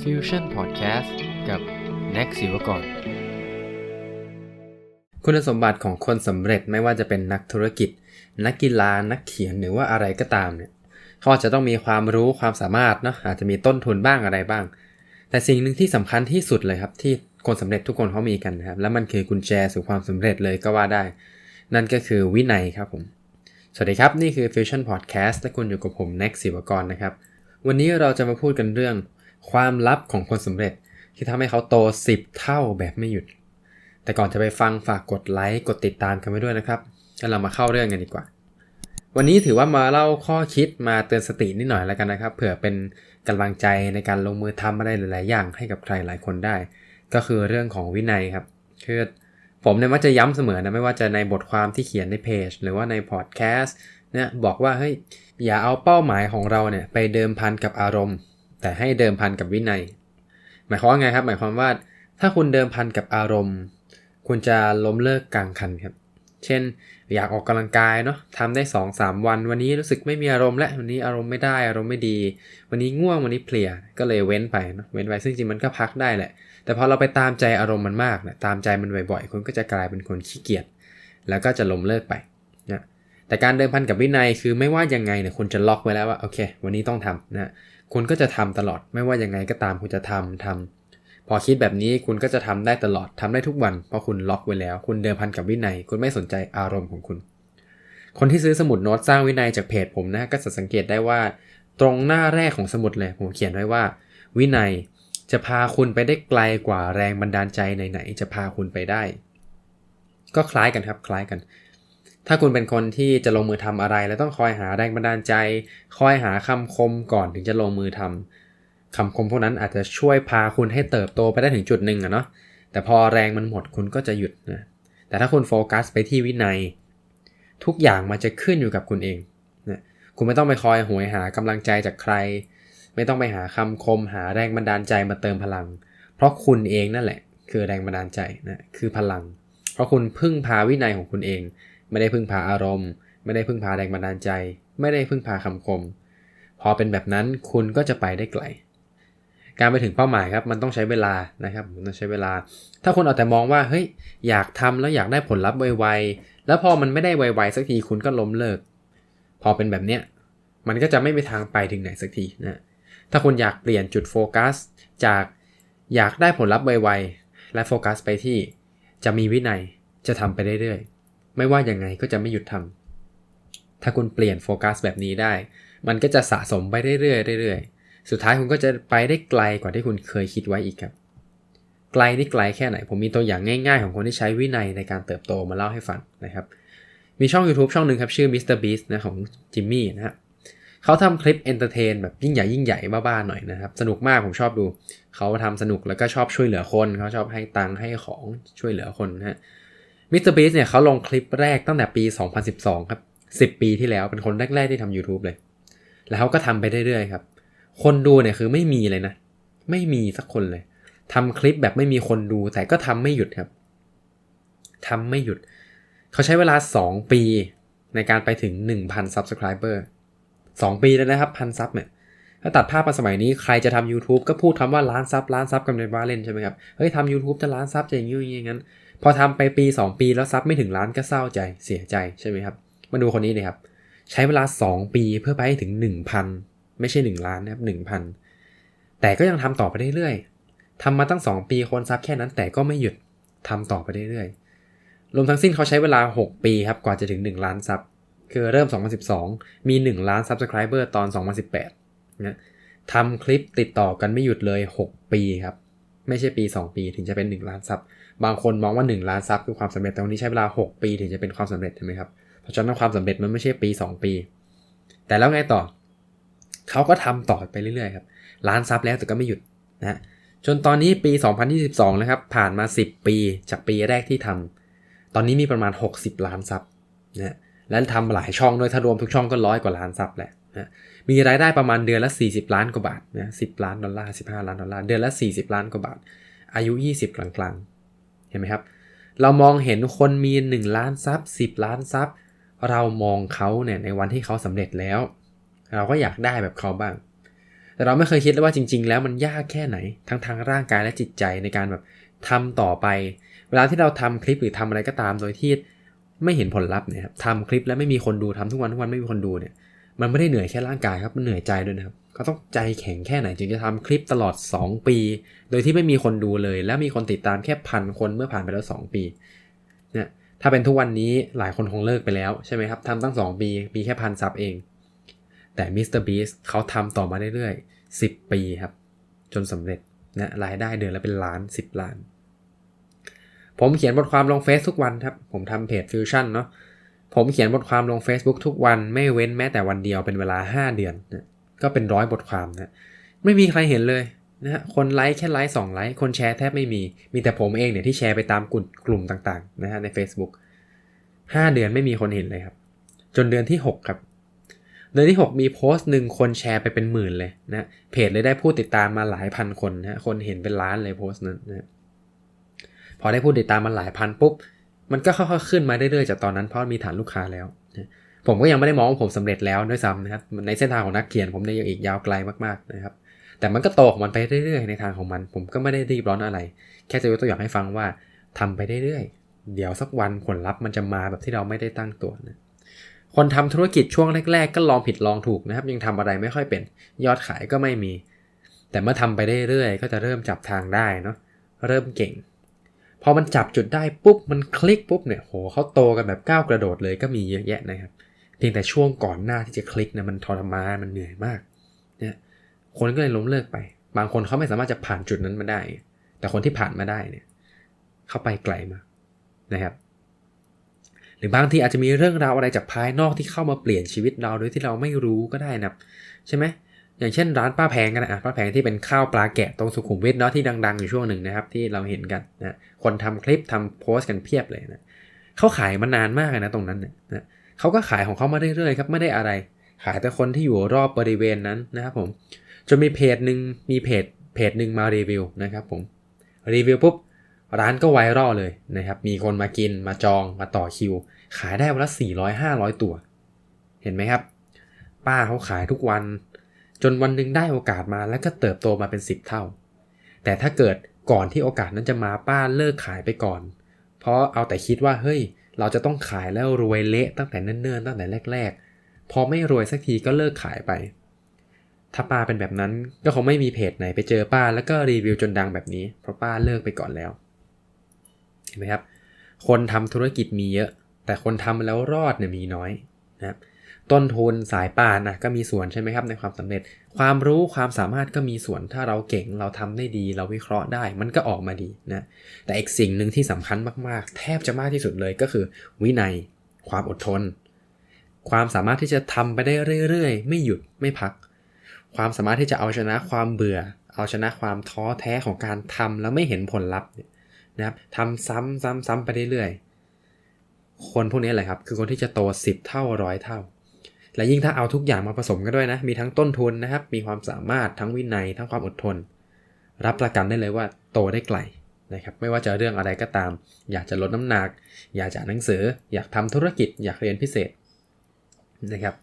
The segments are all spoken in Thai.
Fusion Podcast กับ Next ศิวกร คุณสมบัติของคนสำเร็จไม่ว่าจะเป็นนักธุรกิจ นักกีฬานักเขียนหรือว่าอะไรก็ตามเนี่ยเขาอาจจะต้องมีความรู้ความสามารถเนาะอาจจะมีต้นทุนบ้างอะไรบ้าง แต่สิ่งหนึ่งที่สำคัญที่สุดเลยครับ ที่คนสำเร็จทุกคนเขามีกันนะครับ และมันคือกุญแจสู่ความสำเร็จเลยก็ว่าได้ นั่นก็คือวินัยครับผม สวัสดีครับ นี่คือ Fusion Podcast และคุณอยู่กับผม Next ศิวกรนะครับ วันนี้เราจะมาพูดกันเรื่อง ความลับของคนสำเร็จที่ทำให้เขาโต 10 เท่าแบบไม่หยุด แต่ก่อนจะไปฟังฝากกดไลค์กดติดตามกันไว้ด้วยนะครับงั้นเรามาเข้าเรื่องกันดีกว่า วันนี้ถือว่ามาเล่าข้อคิดมาเตือนสตินิดหน่อยแล้วกันนะครับ เผื่อเป็นกำลังใจในการลงมือทำอะไรหลายๆอย่างให้กับใครหลายคนได้ ก็คือเรื่องของวินัยครับคือผมเนี่ยมักจะย้ำเสมอนะไม่ว่าจะในบทความที่เขียนในเพจ หรือว่าในพอดแคสต์เนี่ยบอกว่าเฮ้ยอย่าเอาเป้าหมายของเราเนี่ยไปเดิมพันกับอารมณ์ แต่ให้เดิมพันกับวินัย หมายความว่าไงครับ หมายความว่า ถ้าคุณเดิมพันกับอารมณ์ คุณจะล้มเลิกกลางคันครับ เช่น อยากออกกำลังกายเนาะทำได้ 2-3วัน วันนี้รู้สึกไม่มีอารมณ์และวันนี้อารมณ์ไม่ได้ อารมณ์ไม่ดี วันนี้ง่วงวันนี้เพลียก็เลยเว้นไปเนาะเว้นไปซึ่งจริงมันก็พักได้แหละ แต่พอเราไปตามใจอารมณ์มันมากนะตามใจมันบ่อยๆคุณก็จะกลายเป็นคนขี้เกียจแล้วก็จะล้มเลิกไปนะแต่การเดิมพันกับวินัยคือไม่ว่ายังไงเนี่ยคุณจะล็อกไว้แล้วว่าโอเค วันนี้ต้องทำนะ คุณก็จะทำตลอดไม่ว่ายังไงก็ตามคุณจะทำทำพอคิดแบบนี้คุณก็จะทำได้ตลอดทำได้ทุกวัน เพราะคุณล็อกไว้แล้ว คุณเดิมพันกับวินัย คุณไม่สนใจอารมณ์ของคุณ คนที่ซื้อสมุดโน้ตสร้างวินัยจากเพจผมนะก็จะสังเกตได้ว่า ตรงหน้าแรกของสมุดเลยผมเขียนไว้ว่า วินัยจะพาคุณไปได้ไกลกว่าแรงบันดาลใจไหนๆจะพาคุณไปได้ ก็คล้ายกันครับคล้ายกัน ถ้าคุณเป็นคนที่จะลงมือทำอะไร แล้วต้องคอยหาแรงบันดาลใจ คอยหาคำคมก่อนถึงจะลงมือทำคำคมพวกนั้นอาจจะช่วยพาคุณให้เติบโตไปได้ถึงจุดหนึ่งอะเนาะแต่พอแรงมันหมดคุณก็จะหยุดนะแต่ถ้าคุณโฟกัสไปที่วินัย ทุกอย่างมันจะขึ้นอยู่กับคุณเองนะคุณไม่ต้องไปคอยหวยหากำลังใจจากใคร ไม่ต้องไปหาคำคม หาแรงบันดาลใจมาเติมพลัง เพราะคุณเองนั่นแหละ คือแรงบันดาลใจนะคือพลัง เพราะคุณพึ่งพาวินัยของคุณเอง ไม่ได้พึ่งพาอารมณ์ ไม่ได้พึ่งพาแรงบันดาลใจ ไม่ได้พึ่งพาคำคม พอเป็นแบบนั้นคุณก็จะไปได้ไกล การไปถึงเป้าหมายครับมันต้องใช้เวลานะครับมันต้องใช้เวลา ถ้าคนเอาแต่มองว่าเฮ้ยอยากทำแล้วอยากได้ผลลัพธ์ไวๆแล้วพอมันไม่ได้ไวๆสักทีคุณก็ล้มเลิก พอเป็นแบบเนี้ยมันก็จะไม่มีทางไปถึงไหนสักทีนะถ้าคุณอยากเปลี่ยนจุดโฟกัส จากอยากได้ผลลัพธ์ไวๆและโฟกัสไปที่จะมีวินัยจะทำไปเรื่อยๆ ไม่ว่ายังไงก็จะไม่หยุดทำถ้าคุณเปลี่ยนโฟกัสแบบนี้ได้ มันก็จะสะสมไปเรื่อยๆเรื่อยๆ สุดท้ายคุณก็จะไปได้ไกลกว่าที่คุณเคยคิดไว้อีกครับ ไกลนี่ไกลแค่ไหน ผมมีตัวอย่างง่ายๆ ของคนที่ใช้วินัยในการเติบโตมาเล่าให้ฟังนะครับ มีช่อง YouTube ช่องหนึ่งครับชื่อ Mr Beast นะของจิมมี่นะฮะเขาทำคลิปเอนเตอร์เทนแบบยิ่งใหญ่ยิ่งใหญ่บ้าๆหน่อยนะครับ สนุกมากผมชอบดู เขาทำสนุกแล้วก็ชอบช่วยเหลือคน เขาชอบให้ตังค์ให้ของช่วยเหลือคนนะฮะ มิสเตอร์บีสเนี่ยเขาลงคลิปแรกตั้งแต่ปี 2012 ครับ 10 ปีที่แล้วเป็นคนแรก ๆ ที่ทำ YouTube เลย แล้วเขาก็ทำไปเรื่อยๆครับ คนดูเนี่ยคือไม่มีเลยนะ ไม่มีสักคนเลยทำคลิปแบบไม่มีคนดู แต่ก็ทำไม่หยุดครับทำไม่หยุด เขาใช้เวลา 2 ปีในการไปถึง 1,000 Subscriber 2 ปีแล้วนะครับพันซับเนี่ยถ้าตัดภาพมาสมัยนี้ใครจะทำ YouTube ก็พูดคำว่าล้านซับล้านซับกันเป็นว่าเล่นใช่ไหมครับ เฮ้ยทำ YouTube จะล้านซับจะอย่างนี้อย่างนั้น พอทำไปปี 2 ปีแล้วซับไม่ถึงล้านก็เศร้าใจเสียใจใช่ไหมครับมาดูคนนี้เลยครับ ใช้เวลา 2 ปีเพื่อไปให้ถึง 1,000 ไม่ใช่ 1 ล้านนะครับ1,000 แต่ก็ยังทำต่อไปเรื่อยๆทำมาตั้ง 2 ปีคนซับแค่นั้นแต่ก็ไม่หยุดทำต่อไปเรื่อยๆรวมทั้งสิ้นเขาใช้เวลา 6 ปีครับกว่าจะถึง 1 ล้านซับคือเริ่ม 2012 มี 1 ล้าน Subscriber ตอน 2018นะทำคลิปติดต่อกันไม่หยุดเลย 6 ปีครับ ไม่ใช่ปี 2 ปีถึงจะเป็น 1 ล้านซับ บางคนมองว่า 1 ล้านซับคือความสำเร็จแต่วันนี้ใช้เวลา 6 ปีถึงจะเป็นความสำเร็จใช่ไหมครับเพราะฉะนั้นความสำเร็จมันไม่ใช่ปี 2 ปี แต่แล้วไงต่อเขาก็ทำต่อไปเรื่อยๆครับล้านซับแล้วแต่ก็ไม่หยุดนะจนตอนนี้ปี 2022 นะครับ ผ่านมา 10 ปีจากปีแรกที่ทำตอนนี้มีประมาณ 60 ล้านซับนะและทำหลายช่องด้วยถ้ารวมทุกช่องก็ร้อยกว่าล้านซับแหละนะมีรายได้ประมาณเดือนละ 40 ล้านกว่าบาทนะ10 ล้านดอลลาร์ 15 ล้านดอลลาร์ เดือนละ 40 ล้านกว่าบาท อายุ 20 กลางๆ ห็นไหมครับ เรามองเห็นคนมี 1 ล้านซับ10 ล้านซับเรามองเขาเนี่ยในวันที่เขาสำเร็จแล้ว เราก็อยากได้แบบเขาบ้าง แต่เราไม่เคยคิดเลยว่าจริง ๆ แล้วมันยากแค่ไหน ทั้งทางร่างกายและจิตใจในการแบบทำต่อไป เวลาที่เราทำคลิปหรือทำอะไรก็ตามโดยที่ไม่เห็นผลลัพธ์เนี่ยครับทำคลิปแล้วไม่มีคนดูทำทุกวันทุกวันไม่มีคนดูเนี่ย มันไม่ได้เหนื่อยแค่ร่างกายครับมันเหนื่อยใจด้วยนะครับก็ต้องใจแข็งแค่ไหนจึงจะทำคลิปตลอด 2 ปี โดยที่ไม่มีคนดูเลย แล้วมีคนติดตามแค่พันคนเมื่อผ่านไปแล้ว 2 ปีเนี่ยถ้าเป็นทุกวันนี้หลายคนคงเลิกไปแล้วใช่ไหมครับทำตั้ง 2 ปีมีแค่พันซับเอง แต่มิสเตอร์บีสเขาทำต่อมาเรื่อยๆ 10 ปีครับ จนสำเร็จนะรายได้เดือนละเป็นล้าน 10 ล้าน ผมเขียนบทความลงเฟซทุกวันครับ ผมทำเพจฟิวชั่นเนาะ ผมเขียนบทความลง Facebook ทุกวันไม่เว้นแม้แต่วันเดียวเป็นเวลา 5 เดือนนะก็เป็นร้อยบทความนะไม่มีใครเห็นเลยนะฮะคนไลค์แค่ไลค์สองไลค์คนแชร์แทบไม่มี มีแต่ผมเองเนี่ยที่แชร์ไปตามกลุ่มกลุ่มต่างๆนะฮะใน Facebook 5 เดือนไม่มีคนเห็นเลยครับ จนเดือนที่ 6 ครับ เดือนที่ 6 มีโพสต์หนึ่งคนแชร์ไปเป็นหมื่นเลยนะเพจเลยได้ผู้ติดตามมาหลายพันคนนะคนเห็นเป็นล้านเลยโพสต์นั้นนะพอได้ผู้ติดตามมาหลายพันปุ๊บ มันก็ค่อยๆขึ้นมาเรื่อยๆจากตอนนั้นเพราะมีฐานลูกค้าแล้วผมก็ยังไม่ได้มองว่าผมสำเร็จแล้วด้วยซ้ำนะครับในเส้นทางของนักเขียนผมเนี่ยยังอีกยาวไกลมากๆนะครับ แต่มันก็โตของมันไปเรื่อยๆ ในทางของมัน ผมก็ไม่ได้รีบร้อนอะไร แค่จะยกตัวอย่างให้ฟังว่าทำไปเรื่อยๆ เดี๋ยวสักวันผลลัพธ์มันจะมาแบบที่เราไม่ได้ตั้งตัวนะคนทำธุรกิจช่วงแรก ๆ ก็ลองผิดลองถูกนะครับ ยังทำอะไรไม่ค่อยเป็นยอดขายก็ไม่มี แต่เมื่อทำไปเรื่อยๆก็จะเริ่มจับทางได้เนาะเริ่มเก่ง พอมันจับจุดได้ปุ๊บมันคลิกปุ๊บเนี่ยโหเขาโตกันแบบก้าวกระโดดเลยก็มีเยอะแยะนะครับ เพียงแต่ช่วงก่อนหน้าที่จะคลิกเนี่ยมันทรมานมันเหนื่อยมากเนี่ยคนก็เลยล้มเลิกไป บางคนเขาไม่สามารถจะผ่านจุดนั้นมาได้ แต่คนที่ผ่านมาได้เนี่ยเขาไปไกลมากนะครับหรือบางทีอาจจะมีเรื่องราวอะไรจากภายนอกที่เข้ามาเปลี่ยนชีวิตเราโดยที่เราไม่รู้ก็ได้นะใช่ไหม อย่างเช่นร้านป้าแพงกันนะป้าแพงที่เป็นข้าวปลาแกะตรงสุขุมวิทเนาะที่ดัง ๆ อยู่ช่วงหนึ่งนะครับ ที่เราเห็นกันนะคนทำคลิปทำโพสต์กันเพียบเลยนะเขาขายมานานมากเลยนะตรงนั้นนะเขาก็ขายของเขามาเรื่อยๆครับไม่ได้อะไร ขายแต่คนที่อยู่รอบบริเวณนั้นนะครับผมจนมีเพจหนึ่งมีเพจเพจหนึ่งมารีวิวนะครับผมรีวิวปุ๊บร้านก็ไวรัลเลยนะครับ มีคนมากินมาจองมาต่อคิว ขายได้วันละ400 500 ตัว เห็นไหมครับ ป้าเขาขายทุกวัน จนวันหนึ่งได้โอกาสมาแล้วก็เติบโตมาเป็น 10 เท่า แต่ถ้าเกิดก่อนที่โอกาสนั้นจะมาป้าเลิกขายไปก่อน เพราะเอาแต่คิดว่าเฮ้ย เราจะต้องขายแล้วรวยเละตั้งแต่เนิ่นๆตั้งแต่แรก ๆ พอไม่รวยสักทีก็เลิกขายไป ถ้าป้าเป็นแบบนั้นก็คงไม่มีเพจไหนไปเจอป้าแล้วก็รีวิวจนดังแบบนี้ เพราะป้าเลิกไปก่อนแล้วเห็นไหมครับ คนทำธุรกิจมีเยอะ แต่คนทำแล้วรอดเนี่ยมีน้อยนะครับ ต้นทุนสายป่านนะก็มีส่วนใช่ไหมครับในความสำเร็จ ความรู้ความสามารถก็มีส่วนถ้าเราเก่งเราทำได้ดี เราวิเคราะห์ได้มันก็ออกมาดีนะแต่อีกสิ่งหนึ่งที่สำคัญมากๆ แทบจะมากที่สุดเลยก็คือ วินัย ความอดทน ความสามารถที่จะทำไปได้เรื่อยๆ ไม่หยุดไม่พัก ความสามารถที่จะเอาชนะความเบื่อ เอาชนะความท้อแท้ของการทำแล้วไม่เห็นผลลัพธ์นะครับทำซ้ำซ้ำซ้ำไปเรื่อยๆคนพวกนี้แหละครับ คือคนที่จะโต 10 เท่าร้อยเท่า และยิ่งถ้าเอาทุกอย่างมาผสมกันด้วยนะ มีทั้งต้นทุนนะครับ มีความสามารถทั้งวินัย ทั้งความอดทน รับประกันได้เลยว่าโตได้ไกลนะครับ ไม่ว่าจะเรื่องอะไรก็ตาม อยากจะลดน้ำหนัก อยากจะหนังสือ อยากทำธุรกิจ อยากเรียนพิเศษนะครับ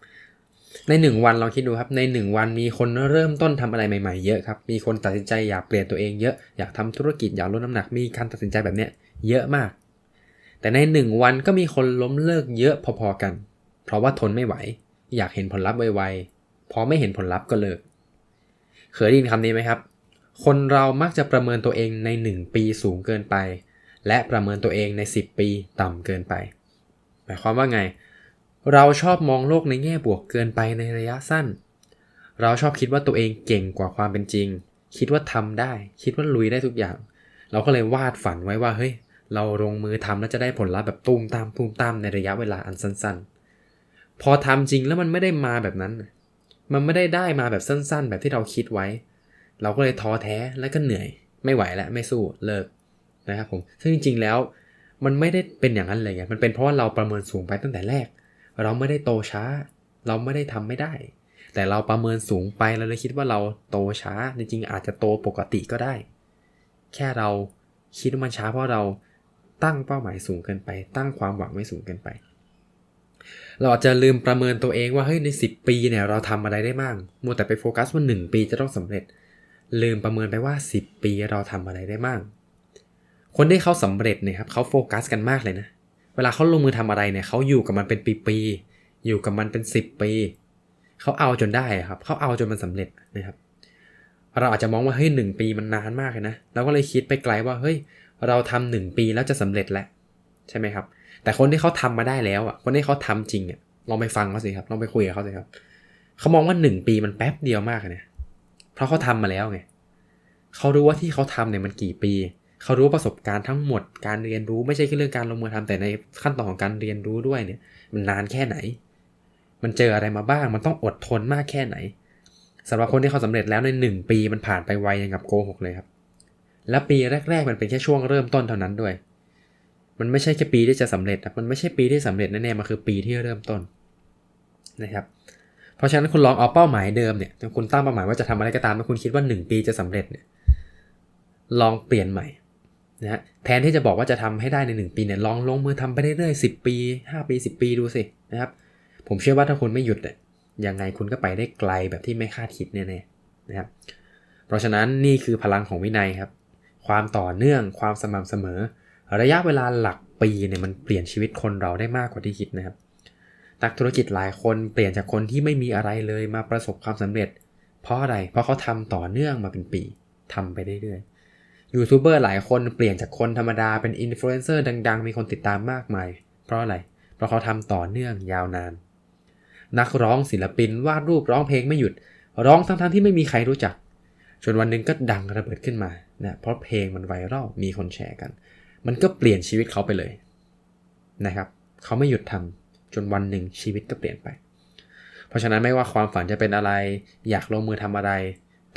ใน 1 วันลองคิดดูครับ ใน 1 วันมีคนเริ่มต้นทำอะไรใหม่ๆ เยอะครับ มีคนตัดสินใจอยากเปลี่ยนตัวเองเยอะ อยากทำธุรกิจ อยากลดน้ำหนัก มีการตัดสินใจแบบเนี้ยเยอะมาก แต่ใน 1 วันก็มีคนล้มเลิกเยอะพอๆกัน เพราะว่าทนไม่ไหว อยากเห็นผลลัพธ์ไวๆ พอไม่เห็นผลลัพธ์ก็เลิก เคยได้ยินคำนี้ไหมครับ คนเรามักจะประเมินตัวเองใน 1 ปีสูงเกินไป และประเมินตัวเองใน 10 ปีต่ำเกินไป หมายความว่าไง เราชอบมองโลกในแง่บวกเกินไปในระยะสั้น เราชอบคิดว่าตัวเองเก่งกว่าความเป็นจริง คิดว่าทำได้ คิดว่าลุยได้ทุกอย่าง เราก็เลยวาดฝันไว้ว่าเฮ้ยเราลงมือทำแล้วจะได้ผลลัพธ์แบบตูมตามตูมตามในระยะเวลาอันสั้นๆ พอทำจริงแล้วมันไม่ได้มาแบบนั้น มันไม่ได้ได้มาแบบสั้น ๆ แบบที่เราคิดไว้ เราก็เลยท้อแท้และก็เหนื่อย ไม่ไหวแล้วไม่สู้เลิกนะครับผม ซึ่งจริง ๆ แล้วมันไม่ได้เป็นอย่างนั้นเลยไงมันเป็นเพราะว่าเราประเมินสูงไปตั้งแต่แรก เราไม่ได้โตช้า เราไม่ได้ทำไม่ได้ แต่เราประเมินสูงไปเราเลยคิดว่าเราโตช้า จริงๆ อาจจะโตปกติก็ได้ แค่เราคิดว่ามันช้าเพราะเราตั้งเป้าหมายสูงเกินไป ตั้งความหวังไม่สูงเกินไป เราอาจจะลืมประเมินตัวเองว่าเฮ้ยใน 10 ปีเนี่ยเราทำอะไรได้บ้างมัวแต่ไปโฟกัสว่า 1 ปีจะต้องสำเร็จ ลืมประเมินไปว่า 10 ปีเราทำอะไรได้บ้าง คนที่เขาสำเร็จเนี่ยครับเขาโฟกัสกันมากเลยนะ เวลาเขาลงมือทำอะไรเนี่ยเขาอยู่กับมันเป็นปีๆอยู่กับมันเป็น 10 ปีเขาเอาจนได้ครับเขาเอาจนมันสำเร็จนะครับ เราอาจจะมองว่าเฮ้ยหนึ่งปีมันนานมากเลยนะเราก็เลยคิดไปไกลว่าเฮ้ยเราทำหนึ่งปีแล้วจะสำเร็จแล้วใช่ไหมครับ แต่คนที่เขาทำมาได้แล้วอะคนที่เขาทำจริงอะลองไปฟังเขาสิครับลองไปคุยกับเขาสิครับเขามองว่าหนึ่งปีมันแป๊บเดียวมากเลยเพราะเขาทำมาแล้วไงเขารู้ว่าที่เขาทำเนี่ยมันกี่ปีเขารู้ประสบการณ์ทั้งหมดการเรียนรู้ไม่ใช่แค่เรื่องการลงมือทำแต่ในขั้นตอนของการเรียนรู้ด้วยเนี่ย มันนานแค่ไหน มันเจออะไรมาบ้าง มันต้องอดทนมากแค่ไหนสำหรับคนที่เขาสำเร็จแล้วในหนึ่งปีมันผ่านไปไวอย่างกับโกหกเลยครับ และปีแรก ๆ มันเป็นแค่ช่วงเริ่มต้นเท่านั้นด้วย มันไม่ใช่แค่ปีที่จะสำเร็จนะมันไม่ใช่ปีที่สำเร็จแน่ๆมันคือปีที่เริ่มต้นนะครับเพราะฉะนั้นคุณลองเอาเป้าหมายเดิมเนี่ยคุณตั้งเป้าหมายว่าจะทำอะไรก็ตามถ้าคุณคิดว่า 1 ปีจะสำเร็จเนี่ยลองเปลี่ยนใหม่นะฮะแทนที่จะบอกว่าจะทำให้ได้ใน 1 ปีเนี่ยลองลงมือทำไปเรื่อยๆสิปี 5 ปี 10 ปีดูสินะครับผมเชื่อว่าถ้าคุณไม่หยุดเนี่ยยังไงคุณก็ไปได้ไกลแบบที่ไม่คาดคิดแน่ๆนะครับเพราะฉะนั้นนี่คือพลังของวินัยครับ ความต่อเนื่องความสม่ำเสมอ ระยะเวลาหลักปีเนี่ยมันเปลี่ยนชีวิตคนเราได้มากกว่าที่คิดนะครับ นักธุรกิจหลายคนเปลี่ยนจากคนที่ไม่มีอะไรเลยมาประสบความสำเร็จ เพราะอะไร เพราะเขาทำต่อเนื่องมาเป็นปีทำไปเรื่อยๆ ยูทูบเบอร์หลายคนเปลี่ยนจากคนธรรมดาเป็นอินฟลูเอนเซอร์ดัง ๆ มีคนติดตามมากมาย เพราะอะไร เพราะเขาทำต่อเนื่องยาวนาน นักร้องศิลปินวาดรูปร้องเพลงไม่หยุด ร้องทั้งๆที่ไม่มีใครรู้จักจนวันหนึ่งก็ดังระเบิดขึ้นมานะเพราะเพลงมันไวรัลมีคนแชร์กัน มันก็เปลี่ยนชีวิตเขาไปเลยนะครับ เขาไม่หยุดทำจนวันหนึ่งชีวิตก็เปลี่ยนไป เพราะฉะนั้นไม่ว่าความฝันจะเป็นอะไร อยากลงมือทำอะไร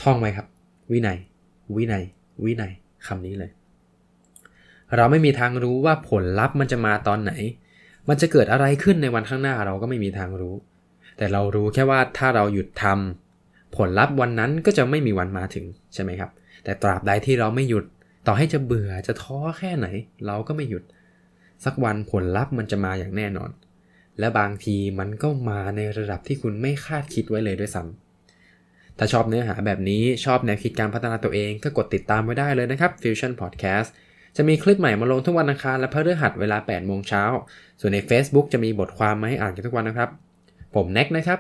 ท่องไว้ครับ วินัย วินัย วินัยคำนี้เลย เราไม่มีทางรู้ว่าผลลัพธ์มันจะมาตอนไหน มันจะเกิดอะไรขึ้นในวันข้างหน้าเราก็ไม่มีทางรู้ แต่เรารู้แค่ว่าถ้าเราหยุดทำผลลัพธ์วันนั้นก็จะไม่มีวันมาถึงใช่ไหมครับ แต่ตราบใดที่เราไม่หยุด ต่อให้จะเบื่อจะท้อแค่ไหน เราก็ไม่หยุด สักวันผลลัพธ์มันจะมาอย่างแน่นอน และบางทีมันก็มาในระดับที่คุณไม่คาดคิดไว้เลยด้วยซ้ำถ้าชอบเนื้อหาแบบนี้ชอบแนวคิดการพัฒนาตัวเองก็กดติดตามไว้ได้เลยนะครับ Fusion Podcast จะมีคลิปใหม่มาลงทุกวันอังคารและพฤหัสเวลา 8 โมงเช้า ส่วนใน Facebook จะมีบทความมาให้อ่านกันทุกวันนะครับ ผมแน็กนะครับ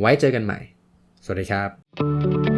ไว้เจอกันใหม่ สวัสดีครับ